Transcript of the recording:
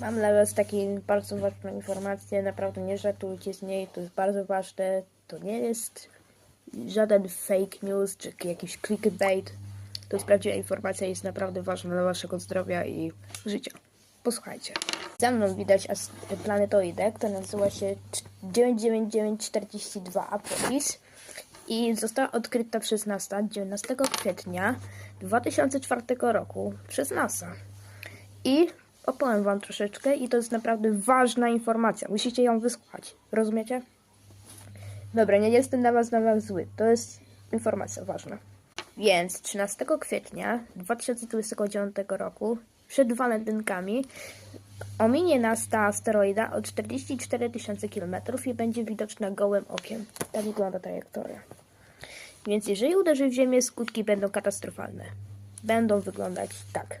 Mam dla Was taką bardzo ważną informację. Naprawdę nie żartujcie z niej. To jest bardzo ważne. To nie jest żaden fake news czy jakiś clickbait. To jest prawdziwa informacja jest naprawdę ważna dla Waszego zdrowia i życia. Posłuchajcie. Za mną widać planetoidę, która nazywa się 99942 Apophis i została odkryta przez NASA 19 kwietnia 2004 roku przez NASA. I opowiem Wam troszeczkę i to jest naprawdę ważna informacja. Musicie ją wysłuchać. Rozumiecie? Dobra, nie jestem dla Was, dla was zły. To jest informacja ważna. Więc 13 kwietnia 2029 roku, przed walentynkami, ominie nas ta asteroida o 44 tysiące kilometrów i będzie widoczna gołym okiem. Tak wygląda trajektoria. Więc jeżeli uderzy w Ziemię, skutki będą katastrofalne. Będą wyglądać tak.